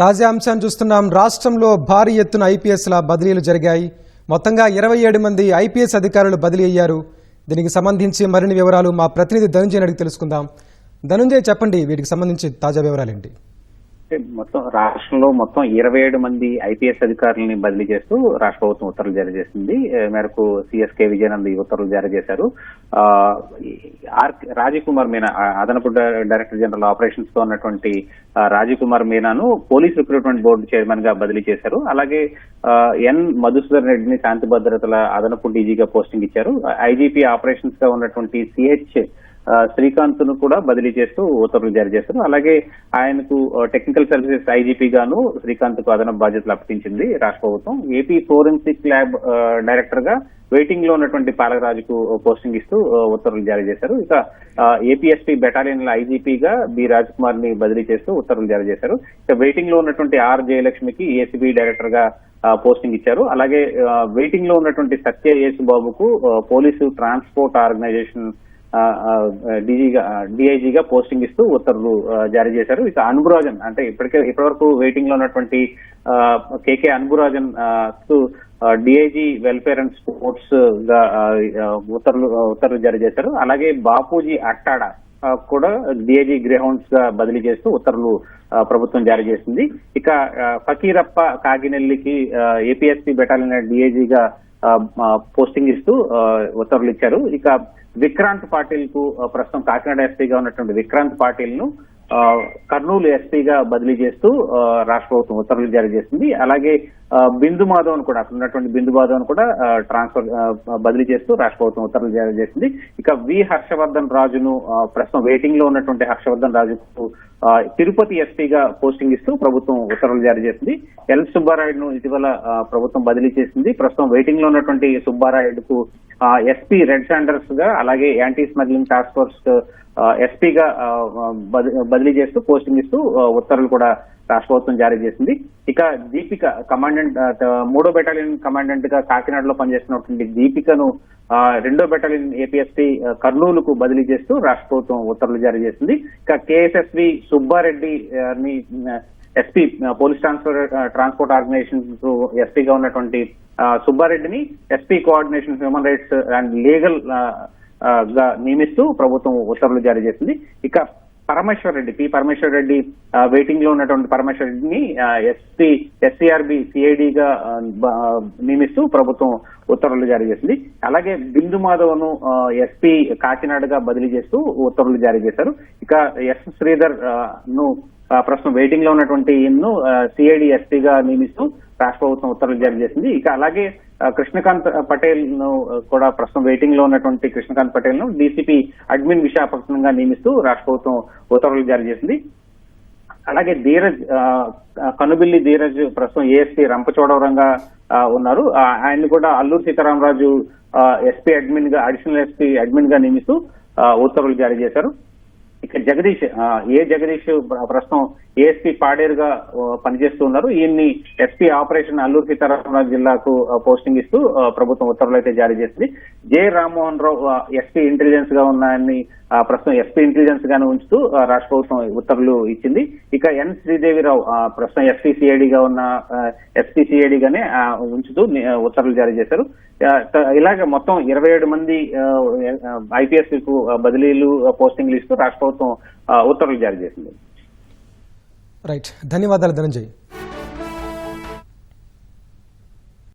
తాజా అంశాన్ని చూస్తున్నాం. రాష్ట్రంలో భారీ ఎత్తున ఐపీఎస్ల బదిలీలు జరిగాయి. మొత్తంగా ఇరవై ఏడు మంది ఐపీఎస్ అధికారులు బదిలీ అయ్యారు. దీనికి సంబంధించి మరిన్ని వివరాలు మా ప్రతినిధి ధనుంజయ్ అడిగి తెలుసుకుందాం. ధనుంజయ్ చెప్పండి వీటికి సంబంధించి తాజా వివరాలేంటి? ఏంటి మొత్తం రాష్ట్రంలో మొత్తం ఇరవై ఏడు మంది ఐపీఎస్ అధికారులని బదిలీ చేస్తూ రాష్ట్ర ప్రభుత్వం ఉత్తర్వులు జారీ చేసింది. మేరకు సిఎస్కే విజయనంద్ ఈ ఉత్తర్వులు జారీ చేశారు. ఆర్ రాజీవ్ కుమార్ మీనా అదనపు డైరెక్టర్ జనరల్ ఆపరేషన్స్తో ఉన్నటువంటి రాజకుమార్ రాజీవ్ కుమార్ మీనాను పోలీస్ రిక్రూట్మెంట్ బోర్డు చైర్మన్గా బదిలీ చేశారు. అలాగే ఎన్. మధుసూదన్ రెడ్డిని శాంతి భద్రతల అదనపు డీజీగా పోస్టింగ్ ఇచ్చారు. ఐజీపీ ఆపరేషన్స్గా ఉన్నటువంటి సిహెచ్ శ్రీకాంత్ను కూడా బదిలీ చేస్తూ ఉత్తర్వులు జారీ చేశారు అలాగే ఆయనకు టెక్నికల్ సర్వీసెస్ ఐజీపీ గాను శ్రీకాంత్కు అదనపు బాధ్యతలు అప్పగించింది రాష్ట్ర ప్రభుత్వం. ఏపీ ఫోరెన్సిక్ ల్యాబ్ డైరెక్టర్గా వెయిటింగ్లో ఉన్నటువంటి పాలకరాజుకు పోస్టింగ్ ఇస్తూ ఉత్తర్వులు జారీ చేశారు. ఇక ఏపీఎస్పీ బెటాలియన్ ఐజీపీగా బి రాజ్ కుమార్ని బదిలీ చేస్తూ ఉత్తర్వులు జారీ చేశారు. ఇక వెయిటింగ్లో ఉన్నటువంటి ఆర్ జయలక్ష్మికి ఏసీబీ డైరెక్టర్గా పోస్టింగ్ ఇచ్చారు. అలాగే వెయిటింగ్లో ఉన్నటువంటి సత్య యేసుబాబుకు పోలీసు ట్రాన్స్పోర్ట్ ఆర్గనైజేషన్ డీజీగా డిఐజీగా పోస్టింగ్ ఇస్తూ ఉత్తర్వులు జారీ చేశారు. ఇక అన్బురాజన్ అంటే ఇప్పటికే ఇప్పటివరకు వెయిటింగ్లో ఉన్నటువంటి KK Anburajan DIG welfare and స్పోర్ట్స్గా ఉత్తర్వులు ఉత్తర్వులు జారీ చేశారు. అలాగే బాపూజీ అట్టాడా కూడా డిఐజీ గ్రేహౌండ్స్గా బదిలీ చేస్తూ ఉత్తర్వులు ప్రభుత్వం జారీ చేసింది. ఇక ఫకీరప్ప కాగినెల్లికి ఏపీఎస్పీ బెటాలియన్ డిఐజీగా పోస్టింగ్ ఇస్తూ ఉత్తర్వులు ఇచ్చారు. ఇక విక్రాంత్ పాటిల్కు ప్రస్తుతం కాకినాడ ఎస్పీగా ఉన్నటువంటి విక్రాంత్ పాటిల్ను ఆ, కర్నూలు ఎస్పీగా బదిలీ చేస్తూ రాష్ట్ర ప్రభుత్వం ఉత్తర్వులు జారీ చేసింది. అలాగే ఆ, బిందు మాధవన్ కూడా అక్కడ ఉన్నటువంటి బిందు మాధవన్ కూడా ట్రాన్స్ఫర్ బదిలీ చేస్తూ రాష్ట్ర ప్రభుత్వం ఉత్తర్వులు జారీ చేసింది. ఇక వి హర్షవర్ధన్ రాజును ప్రస్తుతం వెయిటింగ్లో ఉన్నటువంటి హర్షవర్ధన్ రాజుకు తిరుపతి ఎస్పీగా పోస్టింగ్ ఇస్తూ ప్రభుత్వం ఉత్తర్వులు జారీ చేసింది. ఎల్ సుబ్బారాయుడును ఇటీవల ప్రభుత్వం బదిలీ చేసింది. ప్రస్తుతం వెయిటింగ్లో ఉన్నటువంటి సుబ్బారాయుడుకు ఎస్పీ రెడ్ సాండర్స్గా అలాగే యాంటీ స్మగ్లింగ్ టాస్క్ ఫోర్స్ ఎస్పీగా బదిలీ చేస్తూ పోస్టింగ్ ఇస్తూ ఉత్తర్వులు కూడా రాష్ట్ర ప్రభుత్వం జారీ చేసింది. ఇక దీపిక కమాండెంట్ మూడో బెటాలియన్ కమాండెంట్గా కాకినాడలో పనిచేస్తున్నటువంటి దీపికను రెండో బెటాలియన్ ఏపీఎస్పీ కర్నూలుకు బదిలీ చేస్తూ రాష్ట్ర ప్రభుత్వం ఉత్తర్వులు జారీ చేసింది. ఇక కేఎస్ఎస్వి సుబ్బారెడ్డి ని SP police transfer transport organisation ఎస్పీగా ఉన్నటువంటి సుబ్బారెడ్డిని SP coordination human rights and లీగల్గా నియమిస్తూ ప్రభుత్వం ఉత్తర్వులు జారీ చేసింది. ఇక పరమేశ్వర్ రెడ్డి పి పరమేశ్వర్ రెడ్డి వెయిటింగ్లో ఉన్నటువంటి పరమేశ్వర్ రెడ్డిని ఎస్పీ ఎస్సీఆర్బి సిఐడిగా నియమిస్తూ ప్రభుత్వం ఉత్తర్వులు జారీ చేసింది. అలాగే బిందు మాధవ్ను ఎస్పీ కాకినాడగా బదిలీ చేస్తూ ఉత్తర్వులు జారీ చేశారు. ఇక ఎస్ శ్రీధర్ను ప్రస్తుతం వెయిటింగ్లో ఉన్నటువంటి ఈయన్ను సిఐడి ఎస్పీగా నియమిస్తూ రాష్ట్ర ప్రభుత్వం ఉత్తర్వులు జారీ చేసింది. ఇక అలాగే కృష్ణకాంత్ పటేల్ను కూడా ప్రస్తుతం వెయిటింగ్లో ఉన్నటువంటి కృష్ణకాంత్ పటేల్ను డీసీపీ అడ్మిన్ విశాఖపట్నంగా నియమిస్తూ రాష్ట్ర ప్రభుత్వం ఉత్తర్వులు జారీ చేసింది. అలాగే ధీరజ్ కనుబిల్లి ధీరజ్ ప్రస్తుతం ఏఎస్పీ రంపచోడవరంగా ఉన్నారు. ఆయన ఆయన్ని కూడా అల్లూరు సీతారామరాజు ఎస్పీ అడ్మిన్గా అడిషనల్ ఎస్పీ అడ్మిన్గా నియమిస్తూ ఉత్తర్వులు జారీ చేశారు. ఇక జగదీష్ ఏ జగదీష్ ప్రస్తుతం ఏఎస్పీ పాడేరుగా పనిచేస్తూ ఉన్నారు. ఈయన్ని ఎస్పీ ఆపరేషన్ అల్లూరు సీతారామరాజు జిల్లాకు పోస్టింగ్ ఇస్తూ ప్రభుత్వం ఉత్తర్వులు అయితే జారీ చేసింది. జె రామ్మోహన్ రావు ఎస్పీ ఇంటెలిజెన్స్గా ఉన్నాయని ప్రస్తుతం ఎస్పీ ఇంటెలిజెన్స్ గానే ఉంచుతూ రాష్ట్ర ప్రభుత్వం ఉత్తర్వులు ఇచ్చింది. ఇక ఎన్ శ్రీదేవిరావు ఆ, ప్రస్తుతం ఎస్పీ సిఐడిగా ఉన్న ఎస్పీ సిఐడిగానే ఉంచుతూ ఉత్తర్వులు జారీ చేశారు. ఆ, ఇలాగ మొత్తం ఇరవై ఏడు మంది ఐపీఎస్కు బదిలీలు పోస్టింగ్లు ఇస్తూ రాష్ట్ర ప్రభుత్వం ఉత్తర్వులు జారీ చేసింది. రైట్ ధన్యవాదాలు ధనంజయ్.